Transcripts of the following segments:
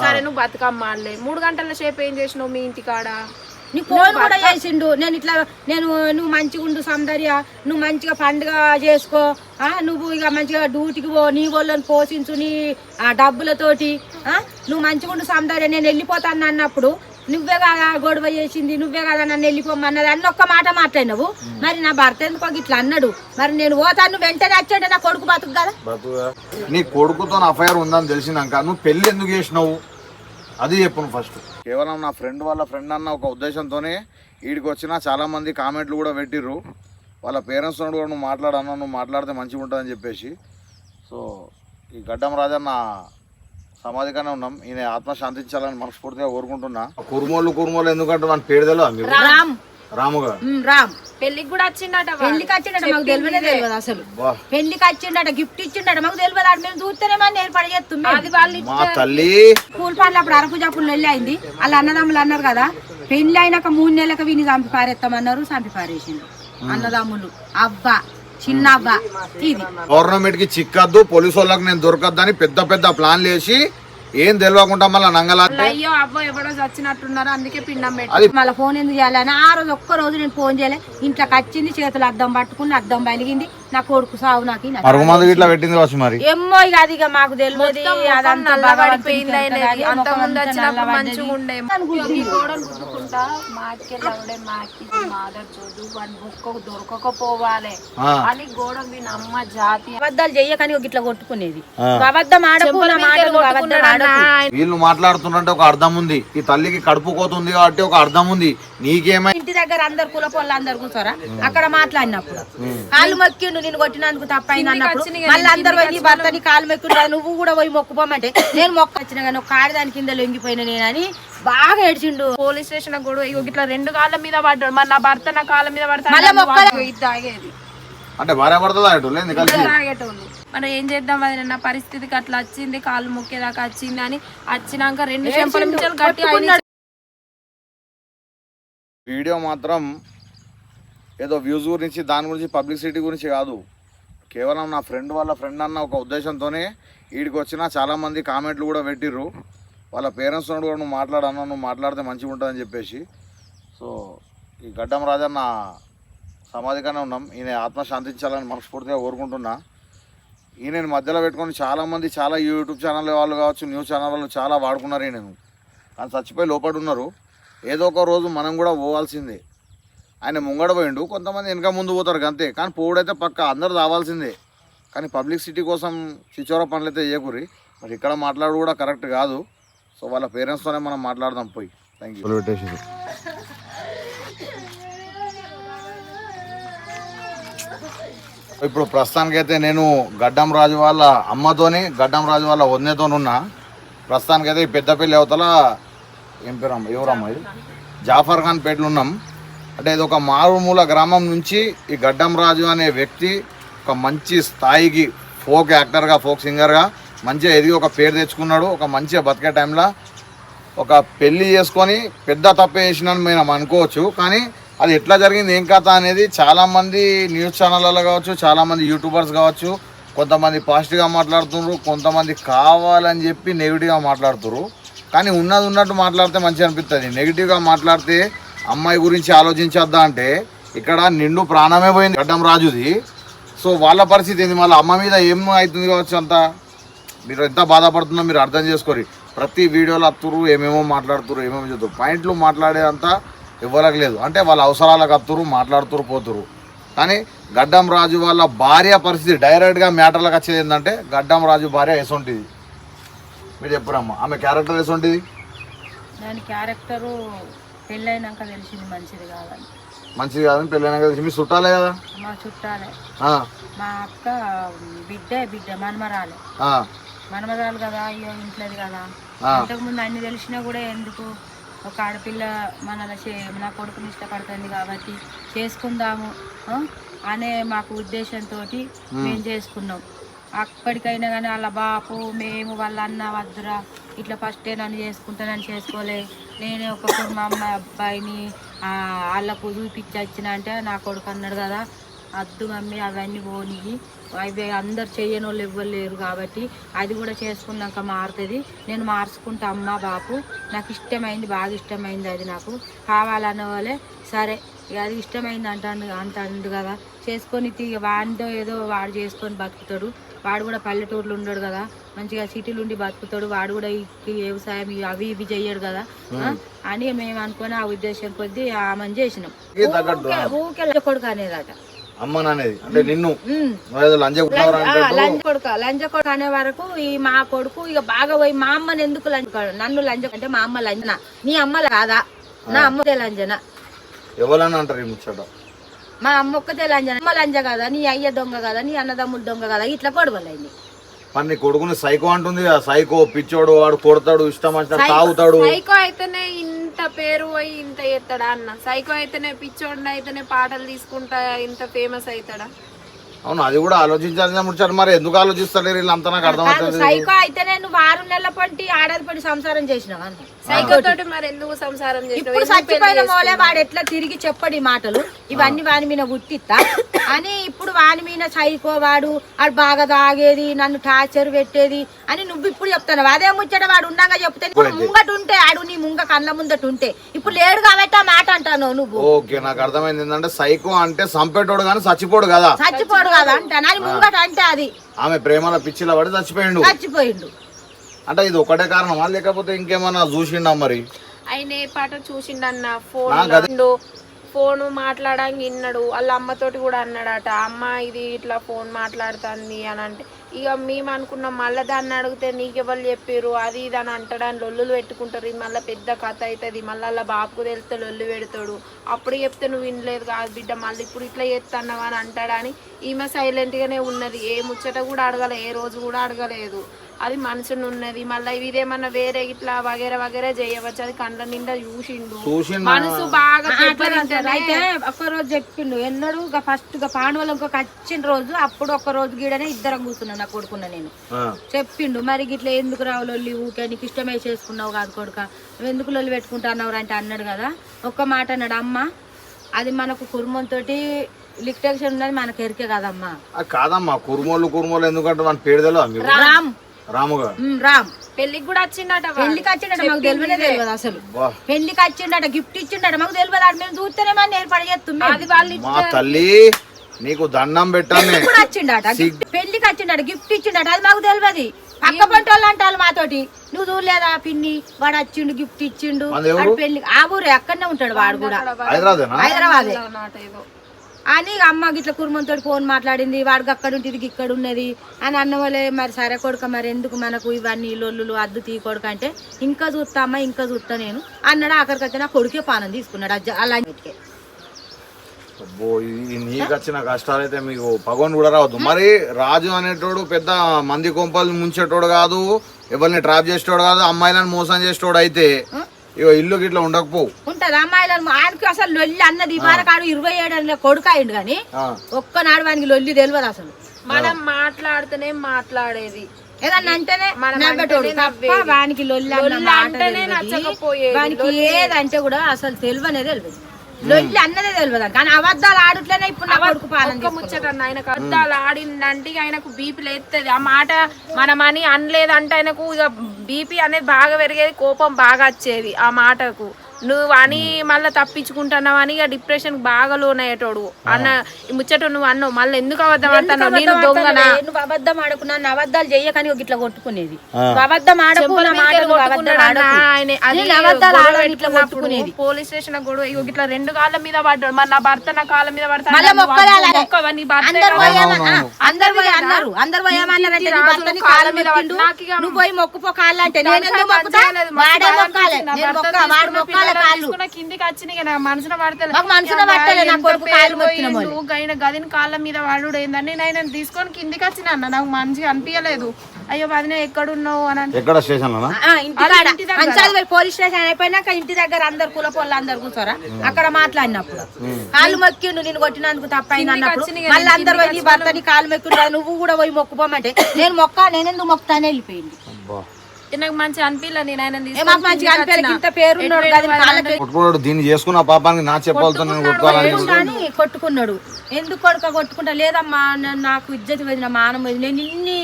సరే నువ్వు బతుకమ్మ ఆడలే మూడు గంటల సేపు ఏం చేసినావు మీ ఇంటికాడ? నీ ఫోన్ కూడా చేసిండు. నేను ఇట్లా నేను నువ్వు మంచిగా ఉండు సౌందర్య. నువ్వు మంచిగా పండుగ చేసుకో. ఆ, నువ్వు ఇక మంచిగా డ్యూటీకి పో. నీ వాళ్ళని పోషించు నీ డబ్బులతోటి. ఆ, నువ్వు మంచిగా ఉండు సౌందర్య. నేను వెళ్ళిపోతాను అన్నప్పుడు నువ్వే కదా గొడవ చేసింది నువ్వే కదా నన్ను వెళ్ళిపోమన్నది? అన్న ఒక్క మాట మాట్లాడినావు. మరి నా భర్త ఎందుకో ఇట్లా అన్నాడు. మరి నేను పోతాను వెంటనే వచ్చాడు నా కొడుకు బతుకు కదా. నీ కొడుకుతో అఫైర్ ఉందని తెలిసినాక నువ్వు పెళ్ళి ఎందుకు చేసినావు? అది చెప్పు ఫస్ట్ కేవలం నా ఫ్రెండ్ వాళ్ళ ఫ్రెండ్ అన్న ఒక ఉద్దేశంతోనే వీడికి వచ్చిన చాలా మంది కామెంట్లు కూడా పెట్టిర్రు. వాళ్ళ పేరెంట్స్ కూడా నువ్వు మాట్లాడన్నా నువ్వు మాట్లాడితే మంచిగా ఉంటుందని చెప్పేసి. సో ఈ గడ్డం రాజన్న సమాధిగానే ఉన్నాం. ఈయన ఆత్మ శాంతించాలని మనస్ఫూర్తిగా కోరుకుంటున్నా. కురుమోళ్ళు కురుమోళ్ళు ఎందుకంటే మన పేరు తెలియదు రామ్. రాముగా రామ్ పెళ్ళికి కూడా వచ్చిండట. పెళ్ళికి వచ్చిండట మాకు తెలియనే తెలియదు అసలు. వా పెళ్ళికి వచ్చిండట గిఫ్ట్ ఇచ్చిండట మాకు తెలియదు. ఆడ మేము చూస్తేనే మనం ఏర్పాటు చేస్తాం అది వాళ్ళు మా తల్లి. స్కూల్ పనులు అప్పుడు అరకు జాపులు వెళ్ళి అయింది. వాళ్ళ అన్నదమ్ములు అన్నారు కదా పెళ్ళి అయినాక మూడు నెలలకు విని చంపి పారేస్తామన్నారు చంపి పారేసిండు. అన్నదమ్ములు. అవ్వ. చిన్న ఇది. గవర్నమెంట్కి చిక్కద్దు పోలీసు వాళ్ళకి నేను దొరకద్దని పెద్ద పెద్ద ప్లాన్లు వేసి ఏం తెలియకుండా మళ్ళీ నంగలా అయ్యో అవ్వ ఎవడో చచ్చినట్టున్నారు అందుకే పిండం పెట్టి మళ్ళీ ఫోన్ ఎందుకు చేయాలని ఆ రోజు ఒక్క రోజు నేను ఫోన్ చేయలే. ఇంట్లోకి వచ్చింది చేతులు అద్దం పట్టుకుని అద్దం బలిగింది నా కొడుకు సావు నాకు మంది ఇట్లా పెట్టింది కావచ్చు మరి. ఏమో ఇక అది ఇక మాకు తెలియదు. అదంతా నల్లబడిపోయింది. అంత ముఖం ముందు అంతా వచ్చినప్పుడు నల్లబడ్డది. మంచిగా ఉండే. ఈ గోడలు గుద్దుకుంటా మాకెళ్ళవడే మాకి మాదర్ చోదు. వాడి బుక్క దొరకకపోవాలి. ఆ. అని గోడ మీ నమ్మ జాతి అబద్ధాలు చెయ్యకని ఇట్లా కొట్టుకునేది. ఆ. నువ్వు అబద్ధం ఆడకు నా మాట నువ్వు అబద్ధం ఆడకు. వీళ్ళు మాట్లాడుతున్నట్టే ఒక అర్థం ఉంది. ఈ తల్లికి కడుపు కోతుంది కాబట్టి ఒక అర్థం ఉంది. నీకేమై ఇంటి దగ్గర అందరు కుల పొల్ల అందరు కూర్చోరా? అక్కడ మాట్లాడినప్పుడు. కాలు మొక్కిండు నేను కొట్టినందుకు తప్పైంది అన్నప్పుడు మళ్ళీ అందరు పోయి నీ భర్తని కాలు మొక్కిండు కదా, నువ్వు కూడా పోయి మొక్కుపోమంటే నేను మొక్క వచ్చిన కానీ ఒక కాడి దాని కింద లొంగిపోయిన నేనని బాగా ఏడ్చిండు. పోలీస్ స్టేషన్ కూడా ఇగో ఇట్లా రెండు కాళ్ళ మీద పడ్డాడు. మరి నా భర్త నా కాళ్ళ మీద మళ్ళా పడతాడు మొక్కలే. ఇది తాగేది. అంటే భార్య పడుతుందా అటు లేదు కలిసి? తాగేటోళ్ళు. మనం ఏం చేద్దాం అది నా పరిస్థితికి అట్లా వచ్చింది కాళ్ళు మొక్కేదాకా వచ్చింది అని వచ్చినాక రెండు వీడియో మాత్రం ఏదో వ్యూస్ గురించి దాని గురించి పబ్లిసిటీ గురించి కాదు. కేవలం నా ఫ్రెండ్ వాళ్ళ ఫ్రెండ్ అన్న ఒక ఉద్దేశంతోనే వీడికి వచ్చిన చాలామంది కామెంట్లు కూడా పెట్టిర్రు. వాళ్ళ పేరెంట్స్ కూడా నువ్వు మాట్లాడన్నా నువ్వు మాట్లాడితే మంచిగా ఉంటుందని చెప్పేసి. సో ఈ గడ్డం రాజన్న సమాధిగానే ఉన్నాం. ఈయన ఆత్మ శాంతించాలని మనస్ఫూర్తిగా కోరుకుంటున్నా. ఈయన మధ్యలో పెట్టుకొని చాలామంది చాలా యూట్యూబ్ ఛానల్ వాళ్ళు కావచ్చు న్యూస్ ఛానల్ వాళ్ళు చాలా వాడుకున్నారు ఈయనను. కానీ చచ్చిపోయి లోపల ఉన్నారు ఏదో ఒక రోజు మనం కూడా పోవాల్సిందే. ఆయన ముంగడ పోయిండు. కొంతమంది వెనక ముందు పోతారు అంతే కానీ పోవుడైతే పక్క అందరు రావాల్సిందే కానీ పబ్లిసిటీ కోసం చిచోర పనులు అయితే చేయకూరి మరి ఇక్కడ మాట్లాడు కూడా కరెక్ట్ కాదు. సో వాళ్ళ పేరెంట్స్తోనే మనం మాట్లాడదాం పోయి. థ్యాంక్ యూ ఇప్పుడు ప్రస్తుతానికైతే నేను గడ్డం రాజు వాళ్ళ అమ్మతోని గడ్డం రాజు వాళ్ళ వదినతో ఉన్నా. ప్రస్తుతానికైతే ఈ పెద్దపల్లి అవతల ఏం పేరు అమ్మ ఎవరమ్మ ఇది? జాఫర్ ఖాన్ పేటలో ఉన్నాం. అంటే ఇది ఒక మారుమూల గ్రామం నుంచి ఈ గడ్డం రాజు అనే వ్యక్తి ఒక మంచి స్థాయికి ఫోక్ యాక్టర్గా ఫోక్ సింగర్గా మంచిగా ఎదిగి ఒక పేరు తెచ్చుకున్నాడు. ఒక మంచిగా బతికే టైంలో ఒక పెళ్ళి చేసుకొని పెద్ద తప్పు చేసినాను మనం అనుకోవచ్చు. కానీ అది ఎట్లా జరిగింది ఏం కథ అనేది చాలామంది న్యూస్ ఛానళ్ళలో కావచ్చు చాలామంది యూట్యూబర్స్ కావచ్చు కొంతమంది పాజిటివ్గా మాట్లాడుతున్నారు కొంతమంది కావాలని చెప్పి నెగిటివ్గా మాట్లాడుతున్నారు కానీ ఉన్నది ఉన్నట్టు మాట్లాడితే మంచిగా అనిపిస్తుంది నెగిటివ్గా మాట్లాడితే అమ్మాయి గురించి ఆలోచించొద్దా అంటే ఇక్కడ నిండు ప్రాణమే పోయింది గడ్డం రాజుది. సో వాళ్ళ పరిస్థితి ఏంది? మళ్ళీ అమ్మ మీద ఏం అవుతుంది కావచ్చు అంతా? మీరు ఎంత బాధపడుతుందో మీరు అర్థం చేసుకోరు. ప్రతి వీడియోలో అత్తురు ఏమేమో మాట్లాడుతురు ఏమేమో చెప్తారు. పాయింట్లు మాట్లాడేదంతా ఇవ్వలకు లేదు. అంటే వాళ్ళ అవసరాలకు అత్తురు మాట్లాడుతురు పోతురు. కానీ గడ్డం రాజు వాళ్ళ భార్య పరిస్థితి డైరెక్ట్గా మ్యాటర్లకు వచ్చేది ఏంటంటే గడ్డం రాజు భార్య ఎసొంటిది మీరు చెప్పురమ్మా. ఆమె క్యారెక్టర్ ఎసొంటిది దాని క్యారెక్టరు పెళ్ళైనాక తెలిసింది మంచిది కాదని. మంచిది కాదని పెళ్ళైనా కదా మీ చుట్టాలే కదా? మా చుట్టాలే. మా అక్క బిడ్డే బిడ్డ మనమరాలే. మనమరాలు కదా అయ్యో ఇంట్లోది కదా. అంతకుముందు అన్ని తెలిసినా కూడా ఎందుకు? ఒక ఆడపిల్ల మన చే నా కొడుకుని ఇష్టపడుతుంది కాబట్టి చేసుకుందాము? అనే మాకు ఉద్దేశంతో మేము. చేసుకున్నాం. అప్పటికైనా కానీ వాళ్ళ బాపు మేము వాళ్ళ అన్న వద్దురా ఇట్లా ఫస్టే నన్ను చేసుకుంటానని చేసుకోలే. నేనే ఒక మా అమ్మాయి అబ్బాయిని వాళ్ళకు చూపించి వచ్చిన అంటే నా కొడుకు అన్నాడు కదా అద్దు మమ్మీ అవన్నీ పోనియి. అవి అందరు చేయని వాళ్ళు లేరు కాబట్టి అది కూడా చేసుకున్నాక మారుతుంది. నేను మార్చుకుంటా అమ్మ బాపు. నాకు ఇష్టమైంది బాగా ఇష్టమైంది అది నాకు. కావాలన్న వాళ్ళే సరే అది ఇష్టమైంది అంటాను అంటాడు కదా. చేసుకొని తీ- వాడితో ఏదో వాడు చేసుకొని బతుకుతాడు. వాడు కూడా పల్లెటూరులో ఉండడు కదా. మంచిగా సిటీలు ఉండి బతుకుతాడు. వాడు కూడా వ్యవసాయం అవి ఇవి చెయ్యడు కదా? అని మేము అనుకొని ఆ ఉద్దేశం కొద్దీ ఆమెను చేసినాం. ఊకే- కొడుకు అనేదట. అంటే నిన్ను. లంజ కొడుక లంజ కొడుకు అనే వరకు ఈ మా కొడుకు ఇక బాగా పోయి మా అమ్మని ఎందుకు లంజ కొడు- నన్ను లంజ అంటే మా అమ్మ లంజన నీ అమ్మ కాదా? నా అమ్మదే లంజన ఎవరని అంటారు ఈ ముచ్చట? మా అమ్మ ఒక్కతే లంజన అమ్మ లంజ కదా నీ అయ్య దొంగ కదా నీ అన్నదమ్ముడు దొంగ కదా ఇట్లా గొడవలైంది మరి నీ కొడుకుని సైకో అంటుంది సైకో పిచ్చోడు వాడు కొడతాడు ఇష్టం వచ్చినట్టు తాగుతాడు. సైకో అయితేనే ఇంత పేరు పోయి ఇంత ఎత్తాడా అన్న? సైకో అయితేనే పిచ్చోడిని అయితేనే పాటలు తీసుకుంటా ఇంత ఫేమస్ అవుతాడా అవును అది కూడా ఆలోచించాల్సిన ముచ్చట మరి. ఎందుకు ఆలోచిస్తలేరు? వీళ్ళంతా నాకు అర్థమవుతుంది సైకో అయితేనే నువ్వు ఆరు నెలల పంటి ఆడది పడి సంసారం చేసినావు అంతే సైకో తోటి మరి ఎందుకు సంసారం? ఇప్పుడు చచ్చిపోయిన మోలే? వాడు ఎట్లా తిరిగి చెప్పడు ఈ మాటలు? ఇవన్నీ వాని మీద గుట్టిస్తా అని ఇప్పుడు వాని మీద సైకో వాడు వాడు బాగా తాగేది నన్ను టార్చర్ పెట్టేది అని నువ్వు ఇప్పుడు చెప్తాను అదే ముచ్చట వాడు ఉండగా చెప్తే ముంగట ఉంటే ఆడు నీ ముంగ కళ్ళ ముందట ఉంటే. ఇప్పుడు లేడు కాబట్టి ఆ మాట అంటాను నువ్వు? ఓకే నాకు అర్థమైంది. ఏంటంటే సైకో అంటే సంపేటోడు కానీ చచ్చిపోడు కదా. చచ్చిపోడు. కదా అంటాను. అని ముంగట అంటే అది. ఆమె ప్రేమల పిచ్చిలో పడి చచ్చిపోయిండు. చచ్చిపోయిండు. అంటే ఇది ఒకటే కారణమా? లేకపోతే ఇంకేమన్నా చూసిండా మరి? ఆయన ఏ పాట చూసిండన్న? ఫోన్ ఫోన్ మాట్లాడానికి విన్నాడు వాళ్ళ అమ్మతోటి కూడా అన్నాడట అమ్మ ఇది ఇట్లా ఫోన్ మాట్లాడుతుంది అని అంటే ఇక మేము అనుకున్నాం మళ్ళీ దాన్ని అడిగితే నీకెవరు చెప్పారు అది ఇది అని అంటాడని లొల్లులు పెట్టుకుంటారు. ఇది మళ్ళీ పెద్ద కథ అవుతుంది. మళ్ళీ అలా బాబుకు తెలిస్తే లొల్లు పెడతాడు. అప్పుడు చెప్తే నువ్వు వినలేదు కాదు బిడ్డ. మళ్ళీ ఇప్పుడు ఇట్లా చేస్తున్నావు అని అంటాడని ఈమె సైలెంట్గానే ఉన్నది. ఏ ముచ్చట కూడా అడగలే. ఏ రోజు కూడా అడగలేదు. అది మనసును ఉన్నది. మళ్ళీ ఇదేమన్నా వేరే ఇట్లా వగేర వగేరే చేయవచ్చు. అది కండ్ల నిండా చూసిండు. మనసు బాగా అయితే ఒక్క రోజు చెప్పిండు. ఎన్నడూ ఫస్ట్గా పాండవులు ఇంకొక వచ్చిన రోజు అప్పుడు ఒక్క రోజు గీడనే ఇద్దరం కూర్చున్నాను నా కొడుకున్న నేను. చెప్పిండు. మరి ఇట్లా ఎందుకు రావు లొల్లి ఊకే? నీకు ఇష్టమే చేసుకున్నావు కాదు కొడుక. నువ్వు ఎందుకు లొల్లి పెట్టుకుంటున్నావు అంటే అన్నాడు కదా. ఒక్క మాట అన్నాడు అమ్మ అది మనకు కుర్మంతో లిక్టేషన్ ఉన్నది మనకు ఎరికే కదమ్మా. అది కాదమ్మా. కురుమోళ్ళు కురుమోళ్ళు ఎందుకంటే మన పేరు రామ్. రాముగా రామ్. పెళ్ళికి కూడా వచ్చిండట. పెళ్ళికి వచ్చిండట మాకు తెలియనే తెలియదు అసలు. వా, పెళ్ళికి వచ్చిండట గిఫ్ట్ ఇచ్చిండట మాకు తెలియదు. ఆడు మేము చూస్తేనే మనం ఏర్పాటు చేస్తుంది. అది వాళ్ళు మా తల్లి నీకు దండం పెట్టాను. ఇప్పుడు వచ్చిండట గిఫ్ట్ పెళ్ళికి వచ్చిండట గిఫ్ట్ ఇచ్చిండట అది మాకు తెలియదు. పక్క పంట వాళ్ళు అంటారు మాతోటి నువ్వు చూడలేదా పిన్ని? వాడు వచ్చిండు గిఫ్ట్ ఇచ్చిండు. అది పెళ్ళి ఆ ఊరే అక్కడనే ఉంటాడు వాడు కూడా. హైదరాబాదేనా? హైదరాబాదే. ఏదో. అని అమ్మ గిట్ల కుర్మంతో ఫోన్ మాట్లాడింది వాడికి అక్కడ ఉంటుంది ఇక్కడ ఉన్నది అని అన్న వాళ్ళే మరి సరే కొడుక మరి ఎందుకు మనకు ఇవన్నీ లొల్లులు అద్దు తీ కొడుక అంటే ఇంకా చూస్తా అమ్మ ఇంకా చూస్తా నేను అన్నాడు. అయితే నా కొడుకే పానం తీసుకున్నాడు అజ్జ- అలా ఇంటికే. అబ్బో ఇది నీకు వచ్చిన కష్టాలు అయితే మీకు పగోని కూడా రావద్దు. మరి రాజు అనేటోడు పెద్ద మంది కొంపలు ముంచేటోడు కాదు ఎవరిని ట్రాప్ చేసేటోడు కాదు అమ్మాయిలను మోసం చేసేటోడు అయితే ఇగో ఇల్లు గిట్ల ఉండకపోవు. ఉంటది? అమ్మాయిలను ఆయనకి అసలు లొల్లి అన్నది ఇవాళ ఇరవై ఏడు కొడుకు అయిండు కానీ ఒక్కనాడు వానికి లొల్లి తెలియదు అసలు. మనం మాట్లాడితేనే మాట్లాడేది. ఏదన్నా అంటేనే నవ్వేటోడు తప్ప. వానికి లొల్లి అంటేనే. నచ్చకపోయేది. వానికి ఏదంటే కూడా అసలు తెలివనే తెలియదు లొల్లి అన్నదే తెలియదు కానీ అబద్ధాలు ఆడుట్లనే ఇప్పుడు నా కొడుకు పాలన ఒక్క ముచ్చట ఆయనకు అద్దాలు ఆడిందంటే ఇక ఆయనకు బీపీ లేస్తుంది ఆ మాట మనమని అనలేదంటే ఆయనకు ఇక బీపీ అనేది బాగా పెరిగేది కోపం బాగా వచ్చేది ఆ మాటకు. నువ్వు అని మళ్ళీ తప్పించుకుంటున్నావు అని ఇక డిప్రెషన్ బాగా లోనయ్యేటోడు. అన్న ఈ ముచ్చట నువ్వు అన్నావు మళ్ళీ ఎందుకు అబద్ధం అంటున్నావు నేను దొంగనా? నువ్వు అబద్ధం ఆడకు నన్ను అబద్ధాలు చెయ్యకని ఒక ఇట్లా కొట్టుకునేది. నువ్వు అబద్ధం నువ్వు అన్న. పోలీస్ స్టేషన్ గొడవ ఇగో ఇట్లా రెండు కాళ్ళ మీద పడ్డాడు. మరి నా భర్త నా కాళ్ళ మీద పడతాడు. నాకు నువ్వు పోయి మొక్కుపో కాళ్ళు అంటే నేను మొక్కాలి. మొక్క కిందికి వచ్చినాయి ఇక నా మనసున పడతలేదు మనసున నా కొడుకు గదిని కాళ్ళ మీద వాడు ఏందని నేను తీసుకొని కిందికి వచ్చిన అన్న. నాకు మంచిగా అనిపించలేదు అయ్యో వదిన ఎక్కడున్నావు అని అంటే ఎక్కడ పోయి పోలీస్ స్టేషన్ అయిపోయినాక ఇంటి దగ్గర అందరు కుల పొల్ల అందరు కూర్చోరా? అక్కడ మాట్లాడినప్పుడు. కాళ్ళు మొక్కిండు నేను కొట్టినందుకు తప్పైంది అన్నప్పుడు. వచ్చినాయి మళ్ళీ అందరు పోయి నీ భర్తని కాళ్ళు మొక్కిండు కదా, నువ్వు కూడా పోయి మొక్కుపోమంటే నేను మొక్క నేనెందుకు మొక్కుతానే వెళ్ళిపోయింది. అబ్బా. నాకు మంచి అనిపించలే నేను ఆయన ఏ మాకు మంచిగా ఇంత పేరున్నాడు కదా కాళ్ళకి కొట్టుకోడు దీన్ని చేసుకున్న పాపానికి నా చెప్పాలతో కొట్టుకోవాలని కొట్టుకున్నాడు ఎందుకు కొడుక కొట్టుకుంటా? లేదమ్మా నా- నాకు ఇజ్జత్ పోయింది నా మానం పోయింది. నేను ఇన్ని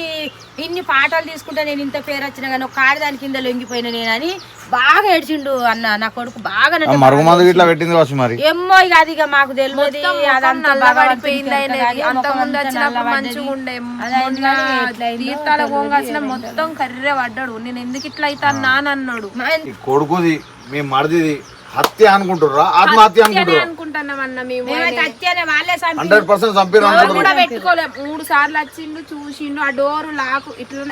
ఇన్ని పాఠాలు తీసుకుంటా నేను ఇంత పేరు వచ్చినా కానీ ఒక కాడిదాని కింద లొంగిపోయినా నేను అని బాగా ఏడ్చిండు అన్న నా కొడుకు బాగా మరుగు మందు ఇట్లా పెట్టింది కావచ్చు మరి. ఏమో ఇక అది ఇక మాకు తెలియదు అదంతా. మంచిగా తీర్థాల. మొత్తం కర్రె పడ్డాడు. నేను ఎందుకు ఇట్లా అవుతా నాన్న అన్నాడు మా- ఈ కొడుకుది మీ మరిదిది హత్య అనుకుంటుర్రా? ఆత్మహత్య హండ్రెడ్ పర్సెంట్ మూడు సార్లు వచ్చిండు చూసిండు ఆ డోర్ లాకు ఇట్లా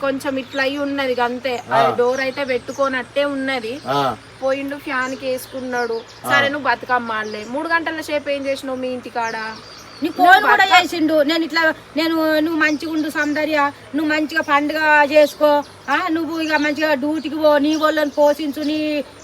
కొంచెం ఇట్లా అయి ఉన్నది అంతే. ఆ డోర్ అయితే పెట్టుకోనట్టే ఉన్నది. ఆ, పోయిండు ఫ్యాన్కి వేసుకున్నాడు సరే నువ్వు బతుకమ్మ ఆడలే మూడు గంటల సేపు ఏం చేసినావు మీ ఇంటికాడ? నీ ఫోన్ కూడా చేసిండు నేను ఇట్లా నేను నువ్వు మంచిగా ఉండు సౌందర్య. నువ్వు మంచిగా పండుగ చేసుకో. ఆ నువ్వు ఇక మంచిగా డ్యూటీకి పో. నీ వాళ్ళని పోషించు నీ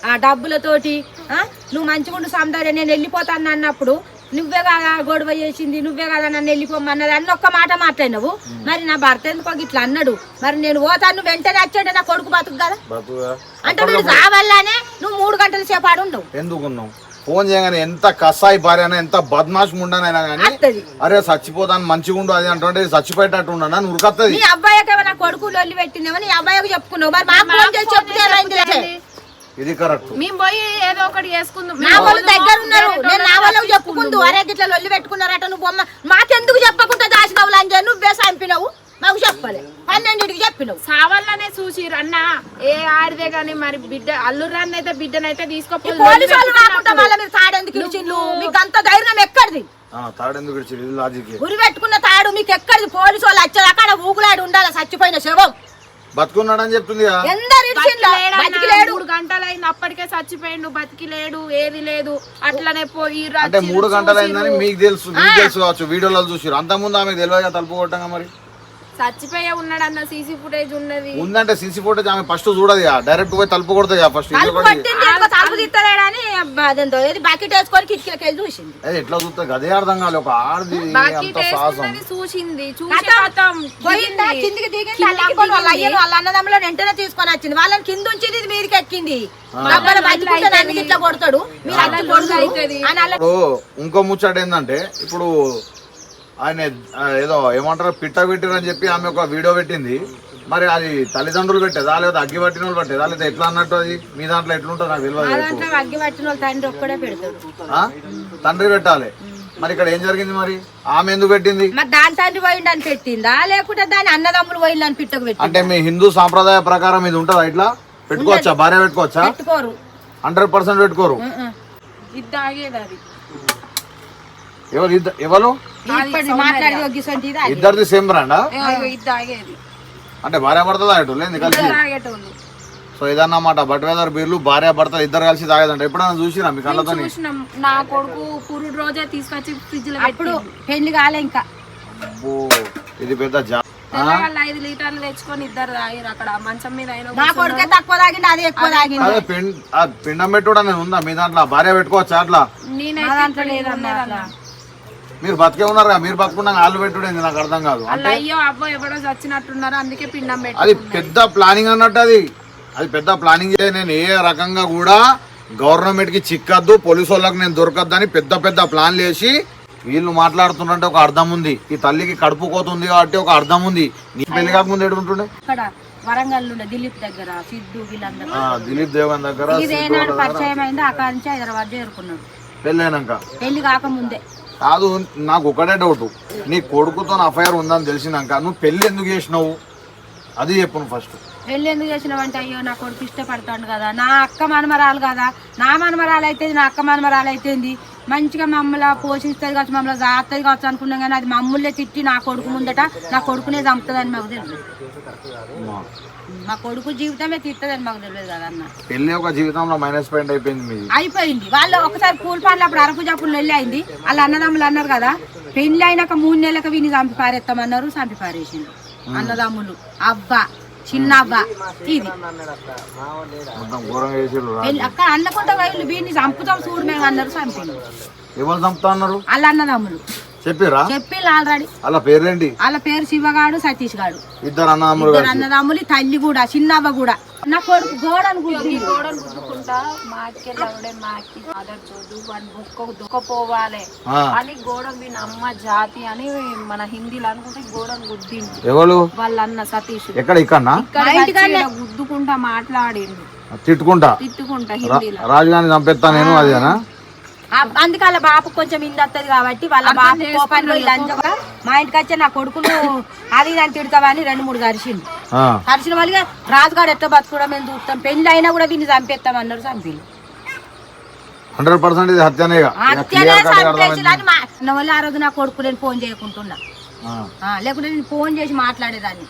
ఆ డబ్బులతోటి. ఆ నువ్వు మంచిగా ఉండు సౌందర్య. నేను వెళ్ళిపోతాను అన్నప్పుడు నువ్వే కదా గొడవ చేసింది నువ్వే కదా నన్ను వెళ్ళిపోమన్నది అన్న ఒక్క మాట మాట్లాడినావు. మరి నా భర్త ఎందుకో ఇట్లా అన్నాడు? మరి నేను పోతాను నువ్వు వెంటనే వచ్చాడు నా కొడుకు బతుకు కదా. అంటే నువ్వు కావాలనే నువ్వు మూడు గంటల సేపు ఆడు ఉండవు ఎందుకున్నావు ఫోన్ చేయగానే ఎంత కసాయి భార్య అయినా ఎంత బద్మాష్ ముండనైనా కానీ అరే చచ్చిపోతాను మంచిగా ఉండు అది అంటే చచ్చిపోయేటట్టు ఉండనా? ఉరకత్తది. నీ అబ్బాయికి ఏమైనా కొడుకు లొల్లి పెట్టిందేమో నీ అబ్బాయికి చెప్పుకున్నావు? మరి మాకు ఫోన్ చేసి చెప్తే? ఇది కరెక్ట్. మేము పోయి ఏదో ఒకటి చేసుకుందాం. నా వాళ్ళు దగ్గర ఉన్నారు. నేను నా వాళ్ళకి చెప్పుకుందు అరే గిట్ల లొల్లి పెట్టుకున్నారట నువ్వు బొమ్మ. మాకెందుకు చెప్పకుండా దాచినావు అని చెప్పి నువ్వే చంపినావు? మాకు చెప్పలే. పన్నెండింటికి చెప్పినావు. సావాలనే చూసిరు అన్న. ఏ ఆడిదే గాని మరి బిడ్డ అల్లురాన్ని అయితే బిడ్డనైతే ఈ తీసుకోపోయి పోలీసు వాళ్ళు రాకుండా మళ్ళీ మీరు తాడెందుకు ఇచ్చిండ్రు మీకు అంత ధైర్యం ఎక్కడిది? ఉరి పెట్టుకున్న తాడు మీకు ఎక్కడిది? పోలీసు వాళ్ళు వచ్చారు అక్కడ ఊగులాడి ఉండాలి చచ్చిపోయిన శవం. బతుకున్నాడని చెప్తుంది మూడు గంటలు అయింది అప్పటికే చచ్చిపోయిండు బతికి లేడు ఏది లేదు. అట్లనే పోయి అంటే మూడు గంటలు అయిందని మీకు తెలుసు మీకు తెలుసు కావచ్చు. వీడియోలో చూసిరు అంత ముందు ఆమెకు తెలియదు తలుపు కొట్టంగా మరి? చచ్చిపోయే ఉన్నాడు అన్న సీసీ ఫుటేజ్ ఉన్నది. ఉందంటే సీసీ ఫోటేజ్ ఆమె ఫస్ట్ చూడదు డైరెక్ట్ పోయి తలుపు కొడుతుంది ఫస్ట్ తలుపు తీస్తలేడని అదేందో ఏది బకెట్ వేసుకొని కిటికీలకి వెళ్ళి చూసింది. ఎట్లా చూస్తుంది అదే అర్థం కాలే ఒక ఆడది చూసింది. కిందికి దిగింది? వాళ్ళ. అయ్యను వాళ్ళ అన్నదమ్ములో వెంటనే తీసుకొని వచ్చింది. వాళ్ళని కింద ఉంచింది ఇది మీదకి ఎక్కింది. ఇట్లా కొడతాడు. మీరు ఇంకో ముచ్చట ఏంటంటే ఇప్పుడు ఆయన ఏదో ఏమంటారు పిట్ట పెట్టిరు అని చెప్పి ఆమె ఒక వీడియో పెట్టింది. మరి అది తల్లిదండ్రులు పెట్టేదా లేదా అగ్గి పట్టిన వాళ్ళు పెట్టేదా లేదా ఎట్లా అన్నట్టు అది? మీ దాంట్లో ఎట్లుంటుంది నాకు తెలియదు అగ్గి పట్టిన వాళ్ళ తండ్రి ఒక్కడే పెడతాడు. ఆ? తండ్రి పెట్టాలి. మరి ఇక్కడ ఏం జరిగింది మరి? ఆమె ఎందుకు పెట్టింది? మరి దాని తండ్రి పోయిండని పెట్టిందా? లేకుంటే దాని అన్నదమ్ములు పోయిందని పిట్టకు పెట్టి అంటే మీ హిందూ సాంప్రదాయ ప్రకారం ఇది ఉంటుందా ఇట్లా? పెట్టుకోవచ్చా? భార్య పెట్టుకోవచ్చా? పెట్టుకోరు. హండ్రెడ్ పర్సెంట్ పెట్టుకోరు. ఇది తాగేది అది. ఎవరు ఎవరు. ఇద్దరిది సేమ్ బ్రాండా? అంటే భార్య భర్త తాగేటోళ్ళు ఏంది కలిసి? సో ఇదన్నమాట బట్ వెదర్ బీర్లు భార్య భర్త ఇద్దరు కలిసి తాగేదంట. ఎప్పుడైనా చూసిరా మీ కళ్ళతో చూసినాం. నా కొడుకు పురుడు రోజే తీసుకొచ్చి ఫ్రిడ్జ్లో అప్పుడు పెళ్ళి కాలే ఇంకా. ఇది పెద్ద జా ఐదు లీటర్లు తెచ్చుకొని ఇద్దరు తాగిరు అక్కడ. మంచం మీద నా కొడుకే తక్కువ తాగింది అది ఎక్కువ తాగింది అదే పిండ్ అనేది ఉందా? మీ దాంట్లో భార్య పెట్టుకోవచ్చా అట్లా? నేనైతే దాంట్లో లేదన్నా. అట్లా. మీరు బతికే ఉన్నారు కదా మీరు బతుకున్నాక వాళ్ళు పెట్టుడు ఏంది నాకు అర్థం కాదు. వాళ్ళ అయ్యో అబ్బో ఎవడో చచ్చినట్టున్నారు అందుకే పిండం పెట్టి అది పెద్ద ప్లానింగ్ అన్నట్టు అది. అది పెద్ద ప్లానింగ్ నేను ఏ రకంగా కూడా గవర్నమెంట్కి చిక్కద్దు పోలీసు వాళ్ళకి నేను దొరకద్దని పెద్ద పెద్ద ప్లాన్లు వేసి వీళ్ళు మాట్లాడుతున్నట్టే ఒక అర్థం ఉంది. ఈ తల్లికి కడుపు కోతుంది కాబట్టి ఒక అర్థం ఉంది. నీ పెళ్ళి కాకముందు ఎడుకుంటుండే వరంగల్ దిలీప్ దగ్గర సిద్ధు వీళ్ళందరూ. దిలీప్ దేవన్ దగ్గర ఇది ఏనాడు పరిచయం అయిందో అక్కడి నుంచి హైదరాబాద్ చేరుకున్నాడు. పెళ్ళైనాక. పెళ్ళి కాకముందే. కాదు నాకు ఒకటే డౌట్. నీ కొడుకుతో అఫైర్ ఉందని తెలిసినాక నువ్వు పెళ్ళి ఎందుకు చేసినావు? అది చెప్పు ఫస్ట్ పెళ్ళి ఎందుకు చేసినావంటే అయ్యో నా కొడుకు ఇష్టపడతాడు కదా. నా అక్క మనమరాలు కదా. నా మనమరాలు అయితే నా అక్క మనమరాలు అయితేంది మంచిగా మమ్మల్ని పోషిస్తుంది కావచ్చు మమ్మల్ని జాగ్రత్తది కావచ్చు అనుకున్నాం కానీ అది మమ్మల్నే తిట్టి నా కొడుకు ముందట నా కొడుకునే చంపుతుందని మాకు తెలియదు. మా కొడుకు జీవితమే తిట్టదని మాకు తెలియదు కదా అన్న. పెళ్ళి ఒక జీవితంలో మైనస్ పాయింట్ అయిపోయింది అయిపోయింది. వాళ్ళు ఒకసారి కూల్ పనులు అప్పుడు అరకు జప్పులు వెళ్ళి అయింది. వాళ్ళ అన్నదమ్ములు అన్నారు కదా పెళ్ళి అయినాక మూడు నెలలకు విని చంపి పారేస్తామన్నారు చంపి పారేసిండు అన్నదమ్ములు. అబ్బా చిన్న అబ్బా ఇది అక్క అన్నకుంట వీళ్ళు వీడిని చంపుతాం చూడు మేము అన్నారు చంపిండు ఎవరు చంపుతా అన్నారు? వాళ్ళ అన్నదమ్ములు. చెప్పిరా చెప్పిళ్ళు ఆల్రెడీ. పేరేంటి? వాళ్ళ పేరు శివగాడు సతీష్ గాడు. ఇద్దరు అన్నదమ్ములు ఇద్దరు తల్లి కూడా చిన్నవ్వ కూడా. నా కొడుకు గోడను గుద్ది గోడను గుద్దుకుంటా మాకి లవడే మాకి ఫాదర్ చోదు వాడి బొక్క దుక్కపోవాలి ఆ, అని గోడను వీని అమ్మ జాతి అని మన హిందీలో అనుకుంటే గోడను గుద్దింది ఎవరు? వాళ్ళ అన్న సతీష్. ఎక్కడ ఇక్కడ గుద్దుకుంటా మాట్లాడిండు. తిట్టుకుంటా? తిట్టుకుంటా హిందీలో. చంపేస్తా నేను అదేనా? అందుకే వాళ్ళ బాపు కొంచెం ఇందత్తది కాబట్టి వాళ్ళ బాపు కోపాన్ని పోయి లంచగా మా ఇంటికి వచ్చే నా కొడుకులు అది దాన్ని తిడతావని రెండు మూడు గరిచిండు ఆ, కలిసిన వాళ్ళకి రాజుగాడు ఎట్లా బతుకుడా మేము చూస్తాం. పెళ్ళి అయినా కూడా వీళ్ళు చంపేస్తాం అన్నారు చంపిలు హండ్రెడ్ పర్సెంట్ ఇది హత్యనే వాళ్ళు ఆ రోజు నా కొడుకు నేను ఫోన్ చేయకుంటున్నా. ఆ, ఆ, లేకుంటే నేను ఫోన్ చేసి మాట్లాడేదాన్ని.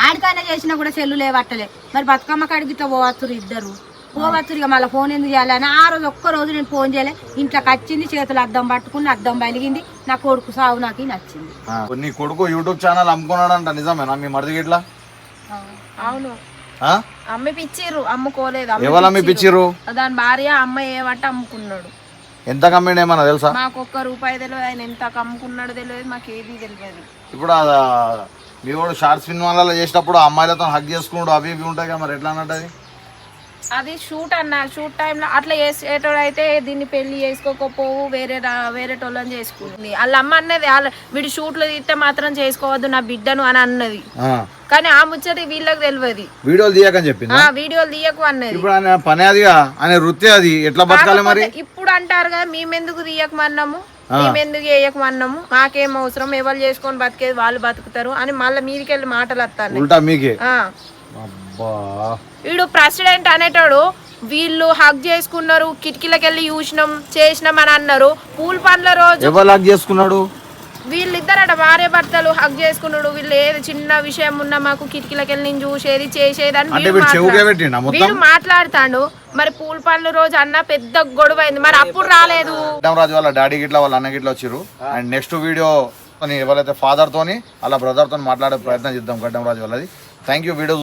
ఆడికైనా చేసినా కూడా సెల్లు లేవట్టలే. మరి బతుకమ్మ కాడికి ఇట్లా పోవచ్చురు ఇద్దరు. పోవచ్చు ఇక మళ్ళీ ఫోన్ ఎందుకు చేయాలని ఆ రోజు ఒక్క రోజు నేను ఫోన్ చేయలే. ఇంట్లోకి వచ్చింది చేతులు అద్దం పట్టుకుని అద్దం బలిగింది నా కొడుకు సాగు నాకు నచ్చింది. నీ కొడుకు యూట్యూబ్ ఛానల్ అమ్ముకున్నాడంట నిజమేనా? మీ మరిది గిట్లా? అవును. ఆ? అమ్మ పిచ్చిర్రు అమ్ముకోలేదు. అమ్మ ఎవరు అమ్మి పిచ్చిర్రు దాని భార్య అమ్మ ఏమంటే అమ్ముకున్నాడు. ఎంత కమ్మిండు ఏమన్నా తెలుసా? మాకు ఒక్క రూపాయి తెలియదు ఆయన ఎంత అమ్ముకున్నాడో తెలియదు మాకు ఏది తెలియదు. ఇప్పుడు మీ వాడు షార్ట్ సినిమాలలో చేసేటప్పుడు ఆ అమ్మాయిలతో హక్ చేసుకున్నాడు అవి ఇవి ఉంటాయి కదా మరి ఎట్లా అన్నట్టు అది? అది షూట్ అన్న షూట్ టైంలో అట్లా చేసేటోడు అయితే దీన్ని పెళ్ళి చేసుకోకపోవు వేరే వేరే టోళ్ళని చేసుకుంది. వాళ్ళ అమ్మ అన్నది వాళ్ళ వీడి షూట్లు తీస్తే మాత్రం చేసుకోవద్దు నా బిడ్డను అని అన్నది. కానీ ఆ ముచ్చటి వీళ్ళకి తెలియదు. వీడియోలు తీయకని చెప్పింది? ఆ వీడియోలు తీయకు అన్నది. ఇప్పుడు ఆయన పని అదిగా ఆయన వృత్తి అది. ఎట్లా బతకాలి మరి? ఇప్పుడు అంటారు కదా మేమెందుకు తీయకమన్నాము మేమెందుకు చేయకమన్నాము మాకేం అవసరం? ఎవరు చేసుకొని బతికేది వాళ్ళు బతుకుతారు? అని మళ్ళీ మీదికి వెళ్ళి మాటలు వస్తాను మీకే? వీడు ప్రెసిడెంట్ అనేటోడు వీళ్ళు హక్ చేసుకున్నారు కిటికీలకి వెళ్ళి చూసినాం చేసినాం అని అన్నారు. పూల పండ్ల రోజు ఎవరు హక్ చేసుకున్నాడు? వీళ్ళిద్దరట భార్య భర్తలు హక్ చేసుకున్నాడు. వీళ్ళు ఏది చిన్న విషయం ఉన్నా మాకు కిటికీలకి వెళ్ళి నేను చూసేది చేసేది అని వీడు మాట్లాడతాడు. మరి పూల పండ్ల రోజు అన్న పెద్ద గొడవ అయింది మరి అప్పుడు రాలేదు. రాజు వాళ్ళ డాడీ గిట్లా వాళ్ళ అన్న గిట్లా వచ్చిర్రు. అండ్ నెక్స్ట్ వీడియో ఎవరైతే ఫాదర్ తోని అలా బ్రదర్ తోని మాట్లాడే ప్రయత్నం చేద్దాం గడ్డం రాజు వాళ్ళది. Thank you video